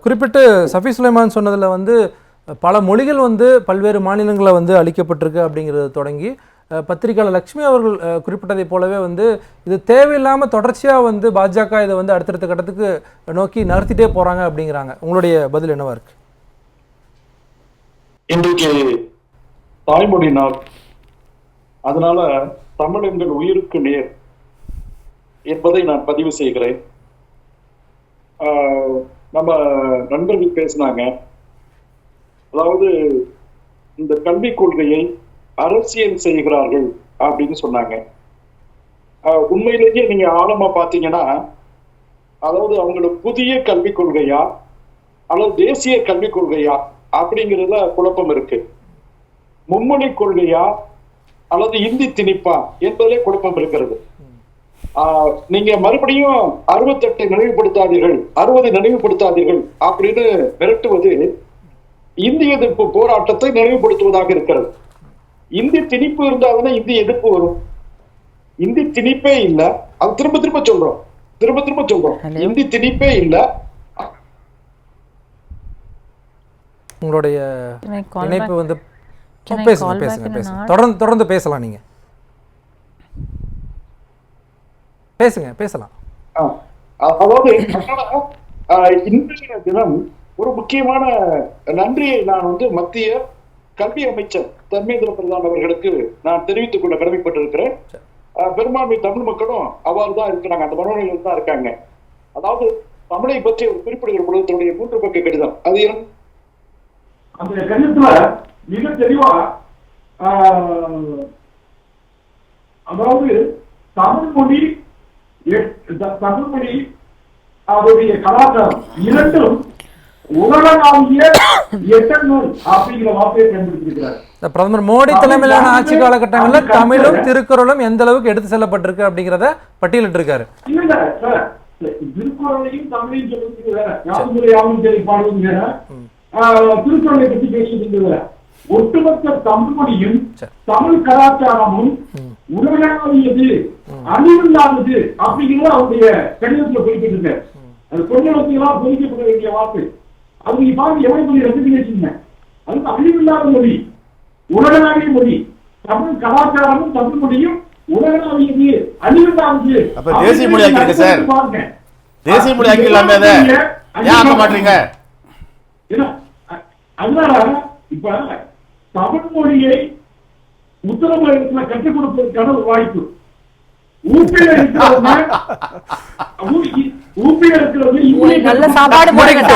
குறிப்பிட்டு சஃபி சுலைமான் சொன்னதில் வந்து பல மொழிகள் வந்து பல்வேறு மாநிலங்களில் வந்து அளிக்கப்பட்டிருக்கு அப்படிங்கிறது தொடங்கி பத்திரிகையாளர் லக்ஷ்மி அவர்கள் குறிப்பிட்டதைப் போலவே வந்து இது தேவையில்லாமல் தொடர்ச்சியாக வந்து பாஜக இதை வந்து அடுத்தடுத்த கட்டத்துக்கு நோக்கி நகர்த்திட்டே போகிறாங்க அப்படிங்கிறாங்க. உங்களுடைய பதில் என்னவா இருக்கு? இன்றைக்கு தாய்மொழி நாள். அதனால தமிழங்கள் உயிருக்கு நேர் என்பதை நான் பதிவு செய்கிறேன். ஆஹ் நம்ம நண்பர்கள் பேசினாங்க. அதாவது இந்த கல்விக் கொள்கையை அரசியல் செய்கிறார்கள் அப்படின்னு சொன்னாங்க. உண்மையிலேயே நீங்க ஆழமா பாத்தீங்கன்னா அதாவது அவங்களுக்கு புதிய கல்விக் கொள்கையா அல்லது தேசிய கல்விக் கொள்கையா அப்படிங்கிறதுல குழப்பம் இருக்கு. மும்மொழி கொள்கையா அல்லது இந்தி திணிப்பா என்பதிலே குழப்பம் இருக்கிறது. நீங்க மறுபடியும் அறுபத்தெட்டை நினைவுபடுத்தாதீர்கள் அறுபதை நினைவுபடுத்தாதீர்கள் அப்படின்னு மிரட்டுவது இந்திய எதிர்ப்பு போராட்டத்தை நினைவுபடுத்துவதாக இருக்கிறது. இந்தி திணிப்பு இருந்தாதானே இந்தி எதிர்ப்பு வரும். இந்தி திணிப்பே இல்ல. அது திரும்ப திரும்ப சொல்றோம். திரும்ப திரும்ப சொல்றோம். இந்தி திணிப்பே இல்ல. உங்களுடைய இணைப்பு? வந்து பேசுங்க பேசுங்க? தொடர்ந்து தொடர்ந்து பேசலாம் நீங்க. பேசுங்க பேசலாம். அதாவது இன்றைய தினம் ஒரு முக்கியமான நன்றியை நான் வந்து மத்திய கல்வி அமைச்சர் தர்மேந்திர பிரதான் அவர்களுக்கு நான் தெரிவித்துக் கொள்ள கடமைப்பட்டிருக்கிறேன். பெரும்பான்மை தமிழ் மக்களும் அவ்வாறு தான் இருக்கிறாங்க. அந்த மனநிலையில் தான் இருக்காங்க. அதாவது தமிழை பற்றி ஒரு குறிப்பிடுகிற பொழுது தன்னுடைய மூன்று பக்க கடிதம். அது அந்த கடிதத்துல மிக தெளிவா அதாவது தமிழ் மொழி எ- த- தமிழ் மொழி அதோடைய கலாச்சாரம் இரண்டும் பிரதமர் மோடி தலைமையிலான ஆட்சி காலகட்டங்களில் தமிழும் திருக்குறளும் எந்த அளவுக்கு எடுத்து செல்லப்பட்டிருக்கு அப்படிங்கிறத பட்டியலிட்டு இருக்காரு திருக்குறளையும் தமிழையும் சொல்றது வேற. யாரும் யாரும் சரி பாடுவது வேற. ஆஹ், திருக்குறளை பத்தி பேசுறது வேற. ஒட்டுமொத்த தமிழ் மொழியும். தமிழ் கலாச்சாரமும் உலகளாவியது அழிவில்லாதது அப்படிங்கிறது அவருடைய கடிதத்துல குறிப்பிட்டிருக்காரு அது கொஞ்சம் பொறிக்கப்பட வேண்டிய வார்த்தை அது நீங்க பாருங்க எவ்வளவு பெரிய ரெசிபினேஷன். அது அழிவில்லாத மொழி உலகளாவிய மொழி. தமிழ் கலாச்சாரமும் தமிழ் மொழியும் உலகளாவியது அழிவில்லாதது அப்ப தேசிய மொழி ஆக்கிடுங்க சார். தேசிய மொழி ஏன் ஆக்க மாட்டீங்க? அதனால இப்ப தமிழ் மொழியை உத்தரப்பிரதேசத்துல கற்றுக் கொடுப்பதற்கான ஒரு வாய்ப்பு. ஊப்பியில முடிக்கட்டும், முடிக்கட்டும்.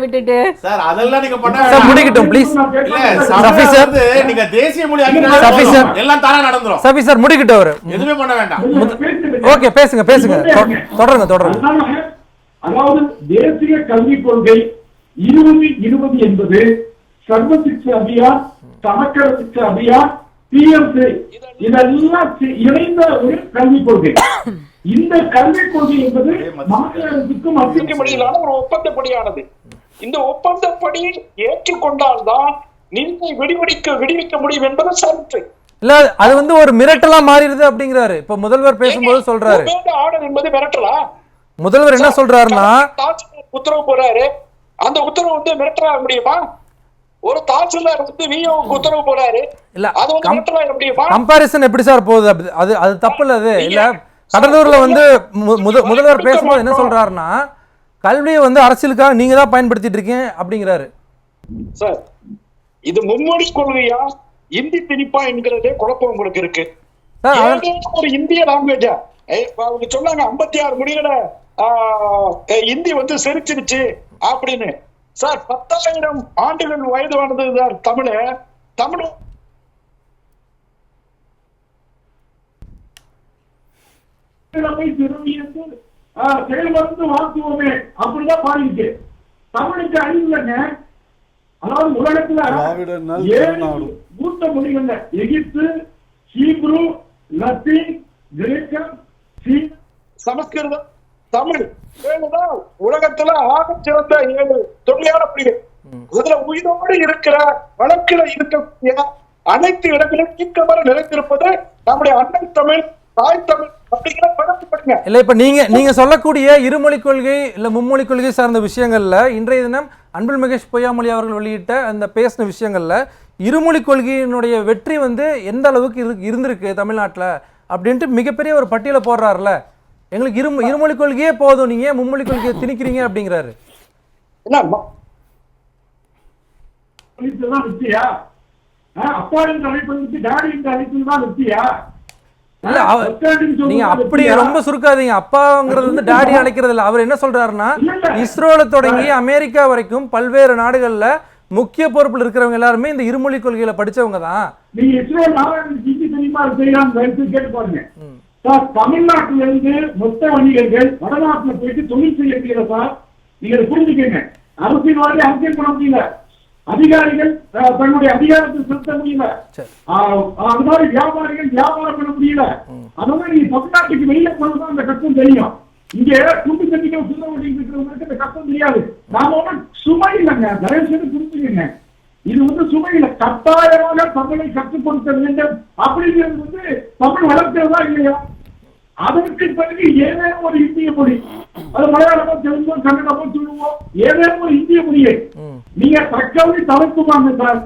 விட்டுட்டு. சார் அதெல்லாம் நீங்க பண்ண. முடிக்கட்டும். சார் நீங்க தேசிய மொழி. எல்லாம் தானா நடந்துரும். சபி சார் முடிக்கிட்டு அவரு. எதுவுமே பண்ண வேண்டாம். ஓகே பேசுங்க பேசுங்க. தொடருங்க தொடருங்க. அதாவது தேசிய கல்விக் கொள்கை இருபது இருபது என்பது சர்வ சிக்ஷா அபியான் சமக்கர சிக்ஷா அபியான் பிஎம்சி இதெல்லாம் இணைந்த ஒரு கல்விக் கொள்கை இந்த கல்விக் கொள்கை என்பது மாநில அரசுக்கும் மத்திய இடையிலான ஒரு ஒப்பந்தப்படியானது இந்த ஒப்பந்தப்படி ஏற்றுக்கொண்டால்தான் நிதியை விடுவிக்க விடுவிக்க முடியும் என்பது சரத்து இல்ல அது வந்து ஒரு மிரட்டலா மாறிடுது அப்படிங்கிறாரு இப்ப முதல்வர் பேசும்போது சொல்றாரு ஆர்டர் என்பது மிரட்டலா முதல்வர் என்ன சொல்றாருன்னா உத்தரவு போறாரு அந்த உத்தரவு வந்து மிரட்டலாக முடியுமா ஒரு தாசில்தார் வந்து விஓக்கு உத்தரவு போறாரு. இல்ல அது வந்து கம்பாரிசன் எப்படி சார் போகுது? அது அது தப்பு இல்ல அது. இல்ல கடலூர்ல வந்து முதல்வர் பேசும்போது என்ன சொல்றாருன்னா கல்வியை வந்து அரசியலுக்காக நீங்க தான் பயன்படுத்திட்டு இருக்கீங்க அப்படிங்கிறாரு. சார் இது மும்மொழி கொள்கையா? இந்தி திணிப்பா என்கிறதே குழப்பம் உங்களுக்கு இருக்கு. ஒரு இந்திய லாங்குவேஜா அவங்க சொன்னாங்க ஐம்பத்தி ஆறு மொழிகளை இந்தி வந்து செரிச்சிருச்சு அப்படின்னு. சார் பத்தாயிரம் ஆண்டுகள் வயது வாழ்ந்தது சார் தமிழ். தமிழ் செயல்மருந்து வாழ்த்துவோமே அப்படிதான் பாடிருக்கு தமிழுக்கு அழிவுலங்க அதாவது உலகத்துல ஏழு. மூத்த மொழிகள்ல எகிப்து ஹீப்ரு லத்தீன் கிரேக்கம் சீன. சமஸ்கிருதம். தமிழ். ஏழுதான் உலகத்துல ஆக சிறந்த ஏழு தொழிலாள மொழிகள் இதுல உயிரோடு இருக்கிற வழக்கில இருக்கக்கூடிய அனைத்து இடங்களிலும் தீக்கமர நிறைந்திருப்பது நம்முடைய அன்னை தமிழ் தாய் தமிழ் இல்ல இப்ப நீங்க நீங்க சொல்லக்கூடிய இருமொழி கொள்கை இல்ல மும்மொழி கொள்கை சார்ந்த விஷயங்கள்ல இன்றைய தினம் அன்பில் மகேஷ் பொய்யாமொழி அவர்கள் வெளியிட்ட அந்த பேசின விஷயங்கள்ல இருமொழி கொள்கையினுடைய வெற்றி வந்து எந்த அளவுக்கு இரு இருந்திருக்கு தமிழ்நாட்டுல அப்படின்ட்டு மிகப்பெரிய ஒரு பட்டியலை போடுறாருல. எங்களுக்கு இரு இருமொழி கொள்கையே போதும். நீங்க ஏன் மும்மொழி கொள்கையை திணிக்கிறீங்க அப்படிங்கிறாரு. அப்பா என்ற அழைப்பு டாடி என்ற அழைப்பு தான் வெற்றியா நீங்க அப்படி? ரொம்ப சுருக்காதீங்க. அப்பாங்கிறது வந்து டாடி அழைக்கிறது இல்ல அவர் என்ன சொல்றாருன்னா. இஸ்ரோல தொடங்கி அமெரிக்கா வரைக்கும் பல்வேறு நாடுகள்ல முக்கிய பொறுப்புல இருக்கிறவங்க எல்லாருமே இந்த இருமொழி கொள்கையில படிச்சவங்க தான். சார் தமிழ்நாட்டுல இருந்து மொத்த வணிகர்கள் வடநாட்டுல போயிட்டு தொழில் செய்ய முடியல சார். நீங்க புரிஞ்சுக்கங்க. அரசியல்வாதி அரசியல் பண்ண முடியல. அதிகாரிகள் தன்னுடைய அதிகாரத்தை செலுத்த முடியல. அது மாதிரி வியாபாரிகள் வியாபாரம் பண்ண முடியல. அதனால நீங்க தமிழ்நாட்டுக்கு வெளியில போனதான் அந்த கஷ்டம் தெரியும். இங்க துண்டு தண்ணிக்க சொல்ல வேண்டியது இருக்கிறவங்களுக்கு இந்த கஷ்டம் தெரியாது. நாம ஒன்றும் சுமை இல்லைங்க. தயவு செய்து புரிஞ்சுக்கங்க. இது வந்து சுமையில கட்டாயமாக தமிழை கற்றுக் கொடுக்க வேண்டும். அப்படிங்கிறது வந்து தமிழ் வளர்க்கிறதா இல்லையா? அதற்கு பிறகு ஏதேனும் ஒரு இந்திய மொழி அது மலையாளமோ தெலுங்கோ கன்னடமோ சொல்லுவோம். ஏதேனும் ஒரு இந்திய மொழியை நீங்க தக்கவழி தவிர்க்குவாங்க சார்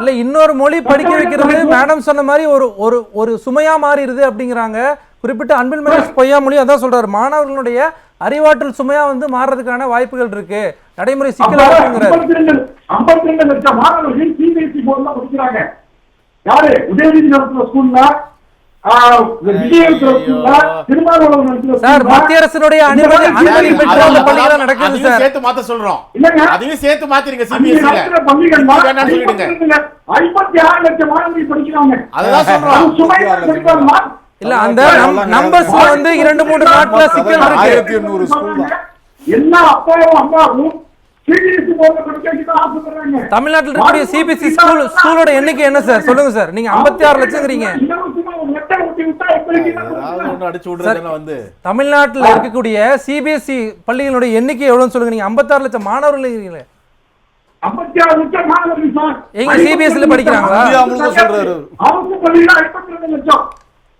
இல்ல இன்னொரு மொழி படிக்க வைக்கிறது மேடம் சொன்ன மாதிரி ஒரு ஒரு ஒரு சுமையா மாறிடுது அப்படிங்கிறாங்க. குறிப்பிட்ட அன்பில் மகேஷ் பொய்யாமொழி அதான் சொல்றாரு. மாணவர்களுடைய அறிவாற்றல் சுமையா வந்து மாறுறதுக்கான வாய்ப்புகள் இருக்கு. நடைமுறை சிக்கலா ஐம்பத்தி ரெண்டு ஐம்பத்தி ரெண்டு லட்சம் மாணவர்கள் சிபிஎஸ்இ போர்டுல படிக்கிறாங்க. யாரு? உதயநிதி நடத்துற ஸ்கூல்ல விஜய் நடத்துற ஸ்கூல்ல திருமாவளவன் நடத்துற சார் ஸ்கூல்ல, மத்திய அரசினுடைய அனுமதி அனுமதி பெற்ற அந்த பள்ளிகள் நடக்குது அதையும் சார். சேர்த்து மாத்த சொல்றோம். இல்லைங்க. அதையும் சேர்த்து மாத்திருங்க சொல்லிடுங்க. ஐம்பத்தி ஆறு லட்சம் மாணவர்கள் படிக்கிறாங்க. சொல்றோம். இல்ல அந்த நம்பர்ஸ்ல வந்து இரண்டு மூன்று நாட்கள சிக்கல் இருக்கு. ஆயிரத்தி எண்ணூறு ஸ்கூல் எல்லா அப்பாவும் அம்மாவும் தமிழ்நாட்டில் இருக்கக்கூடிய சிபிஎஸ்சி ஸ்கூல் ஸ்கூலோட எண்ணிக்கை என்ன சார் சொல்லுங்க சார் நீங்க ஐம்பத்தி ஆறு லட்சங்கிறீங்க. தமிழ்நாட்டில் இருக்கக்கூடிய சிபிஎஸ்சி பள்ளிகளுடைய எண்ணிக்கை எவ்வளவுன்னு சொல்லுங்க. நீங்க ஐம்பத்தாறு லட்சம் மாணவர்கள் இருக்கீங்களே ஐம்பத்தி ஆறு லட்சம் மாணவர்கள் சார் எங்க CBSE ல படிக்கிறாங்களா?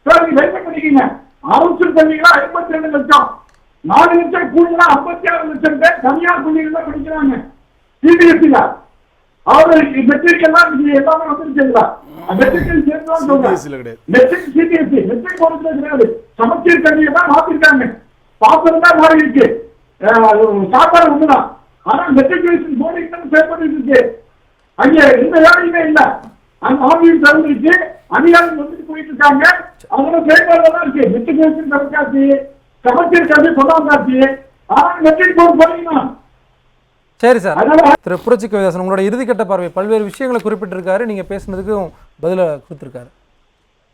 பண்ணிக்கீங்க அரசு பள்ளியில ஐம்பத்தி ரெண்டு லட்சம். நாலு லட்சம் கூடுதலா ஐம்பத்தி ஆறு லட்சம் பேர் தனியார் தான் படிக்கிறாங்க. சிபிஎஸ்சில அவரு மெட்ரிக் எல்லாம் எல்லாமே வந்துருச்சுங்களா சொல்றேன் மெட்ரிக் சிபிஎஸ்சி மெட்ரிக் போர்டுல கிடையாது. சமச்சீர் கல்வியை தான் மாத்திருக்காங்க. பாத்திரம் தான் மாறி இருக்கு அஹ் சாப்பாடு ஒண்ணுதான். ஆனா மெட்ரிகுலேஷன் போர்டு இன்னும் செயல்பட்டு இருக்கு. அங்க எந்த வேலையுமே இல்ல. அந்த ஆஃபீஸ் திறந்துருச்சு அதிகாரிகள் வந்துட்டு போயிட்டு இருக்காங்க அவங்க செயல்பாடு தான் இருக்கு. மெட்ரிகுலேஷன் திறக்காச்சு சமச்சீர் கல்வி கொண்டாந்தாச்சு ஆனா மெட்ரிக் போர்டு போறீங்கன்னா சரி சார். திரு புரட்சி கவிதாசன் உங்களோட இறுதிக்கட்ட பார்வை பல்வேறு விஷயங்களை குறிப்பிட்டிருக்காரு. நீங்க பேசுனதுக்கும் பதில கொடுத்திருக்காரு.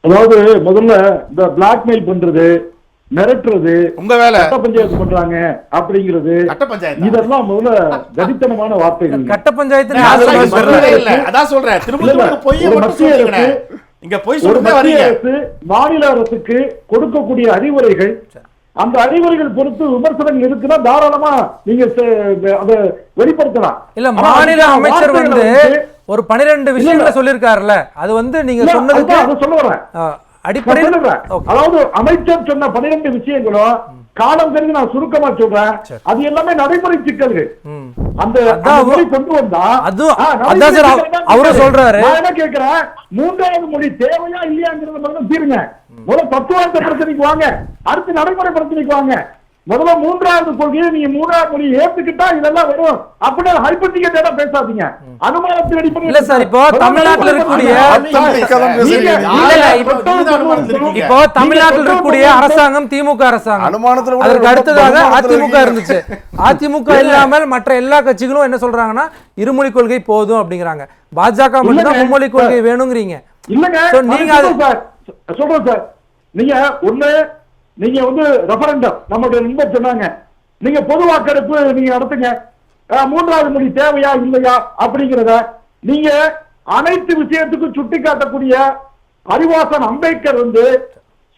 அதாவது முதல்ல இந்த பிளாக்மெயில் பண்றது மிரட்டுறது உங்க வேலை. சட்ட பஞ்சாயத்து பண்றாங்க அப்படிங்கிறது கட்ட பஞ்சாயத்து? இதெல்லாம் முதல்ல கடித்தனமான வார்த்தைகள். கட்ட பஞ்சாயத்து அதான் சொல்றேன். திரும்ப இல்ல, இங்க பொய் மத்திய அரசு மாநில அரசுக்கு கொடுக்கக்கூடிய அறிவுரைகள் அந்த அறிவுரைகள் பொறுத்து விமர்சனங்கள் இருக்குன்னா தாராளமா நீங்க அதை வெளிப்படுத்தலாம். இல்ல மாநில அமைச்சர் வந்து ஒரு பனிரெண்டு விஷயங்களை சொல்லியிருக்காருல்ல. அது வந்து நீங்க சொன்னதுக்கு சொல்ல வரேன். அடிப்படையில். அதாவது அமைச்சர் சொன்ன பன்னிரண்டு விஷயங்களும் காலம் கருதி நான் சுருக்கமா சொல்றேன். அது எல்லாமே நடைமுறை சிக்கல்கள். அந்த மொழி கொண்டு வந்தா அவரும். சொல்றாரு. நான் என்ன கேட்கிறேன்? மூன்றாவது மொழி தேவையா இல்லையாங்கிறத முதல்ல தீருங்க. முதல்ல தத்துவார்த்த பிரச்சனைக்கு வாங்க. அடுத்து நடைமுறை பிரச்சனைக்கு வாங்க. முதல்ல மூன்றாவது கொள்கையை நீங்க மூன்றாவது மொழி ஏத்துக்கிட்டா இதெல்லாம் வரும் அப்படின்னு ஹைப்பத்திகேட்டா பேசாதீங்க. அனுமானத்தின் அடிப்படையில் இல்ல சார், இப்போ தமிழ்நாட்டுல இருக்கக்கூடிய- இப்போ அனுமானத்துல தமிழ்நாட்டில் இருக்கக்கூடிய அரசாங்கம் திமுக அரசாங்கம். அனுமானத்துல அதற்கு அடுத்ததாக அதிமுக. இருந்துச்சு. அதிமுக இல்லாமல் மற்ற எல்லா கட்சிகளும் என்ன சொல்றாங்கன்னா இருமொழி கொள்கை போதும் அப்படிங்கிறாங்க. பாஜக மட்டும்தான் இல்லைங்க. மும்மொழி கொள்கை வேணுங்கிறீங்க. இல்லங்க. நீங்க சொல்றேன் சார். நீங்க ஒண்ணு நீங்க வந்து ரெஃபரண்டம் நம்மளுடைய நண்பர் சொன்னாங்க நீங்க பொது வாக்கெடுப்பு நீங்க நடத்துங்க மூன்றாவது மொழி தேவையா இல்லையா அப்படிங்கிறத நீங்க அனைத்து விஷயத்துக்கும் சுட்டி காட்டக்கூடிய அறிவாசன் அம்பேத்கர் வந்து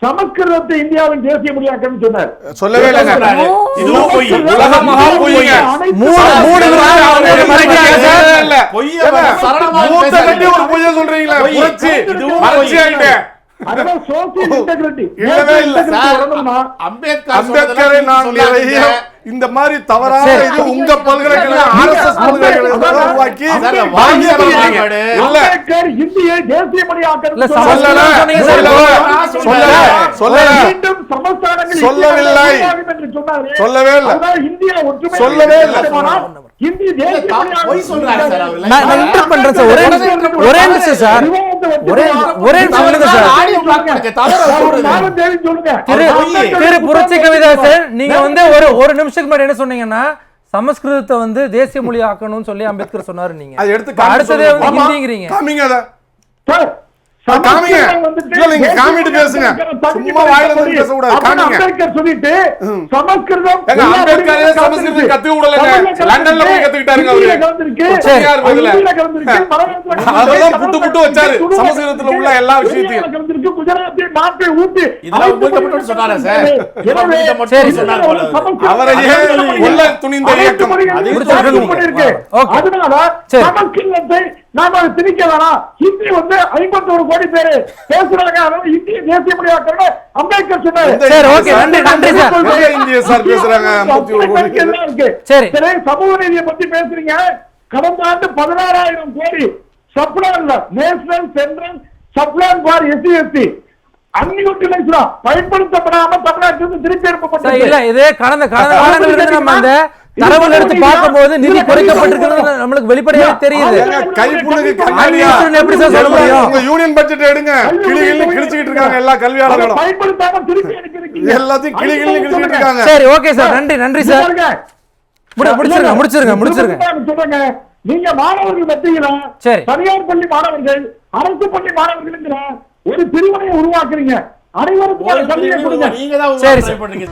சமஸ்கிருதத்தை இந்தியாவின் தேசிய மொழியாக்கன்னு சொன்னார் சொல்லவே இல்லைங்க. இல்ல. சொல்றீங்களே அம்பேத்கர் நான் நிறைய இந்த மாதிரி தவறான. இது உங்க பல்கலைக்கழகம் ஆர்எஸ்எஸ் பல்கலைக்கழகத்தை உருவாக்கி. இல்ல. இந்தியை தேசிய. சொல்லல சொல்லல. சொல்லவில்லை. இந்தியாவில் என்று சொன்னாரு. சொல்லவே இல்ல. சொல்லவே இல்ல. தேசிய சொல்றாரு சார் ஒரே நிமிஷம் சார் நீங்க வந்து ஒரு ஒரு நிமிஷத்துக்கு முன்னாடி என்ன சொன்னீங்கன்னா சமஸ்கிருதத்தை வந்து தேசிய மொழி ஆக்கணும்னு சொல்லி அம்பேத்கர் சொன்னாரு நீங்க. அது எடுத்து இப்ப அடுத்ததே வந்து. ஹிந்திங்கிறீங்க. காமிங்க நீங்க காமிட்டு பேசுங்க. இருக்கிற சும்மா வாயில வந்து தமிழ் பேசக்கூடாது. அப்படின்னு காமிங்க. அம்பேத்கர் சொல்லிட்டு சமஸ்கிருதம் அம்பேத்கரே சமஸ்கிருதம் கத்துக்க விடலைங்க. லண்டன்ல போய் கத்துக்கிட்டாருங்க அவரு. அதெல்லாம் புட்டு புட்டு வச்சாரு. சமஸ்கிருதத்துல உள்ள எல்லா விஷயத்தையும். குஜராத்தி, ஊட்டி, இதெல்லாம் சொன்னாரா சார்? எனவே, சரி. உள்ள துணிந்த இயக்கம். அதனால. சமஸ்கிருதத்தை நாம அதை திணிக்க வேணாம். ஹிந்தி வந்து ஐம்பத்தோரு கோடி பேரு பேசுறாங்க இந்திய தேசிய மொழியாக்கணும் அம்பேத்கர் சொன்னாரு. சமூக நீதியை பத்தி பேசுறீங்க. கடந்த ஆண்டு பதினாறாயிரம் கோடி சப்ளான்ல national central subplan for SC ST அன்யூட்டிலைஸ்டா பயன்படுத்தப்படாம தமிழ்நாட்டிலிருந்து திருப்பி அனுப்பப்பட்டது. இல்ல இது கடந்த கடந்த காலங்கள்ல நம்ம அந்த தரவுகள் எடுத்து பார்க்கும்போது நிதி குறைக்கப்பட்டிருக்கிறது நம்மளுக்கு வெளிப்படையாக தெரியுது? அன்யூட்டிலைஸ்டு எப்படி சார் சொல்ல முடியும்? உங்க யூனியன் பட்ஜெட் எடுங்க கிளி கிளி இருக்காங்க எல்லா கல்வியாளர்களும். எல்லாத்தையும் கிளி கிளி இருக்காங்க சரி ஓகே சார் நன்றி நன்றி சார் முடிச்சிருங்க, முடிச்சிருங்க, முடிச்சிருங்க. நீங்க மாணவர்கள் மத்தியில சரி. தனியார் பள்ளி மாணவர்கள் அரசு பள்ளி மாணவர்கள் ஒரு பிரிவினை உருவாக்குறீங்க தான் சரி, சார். பண்றீங்க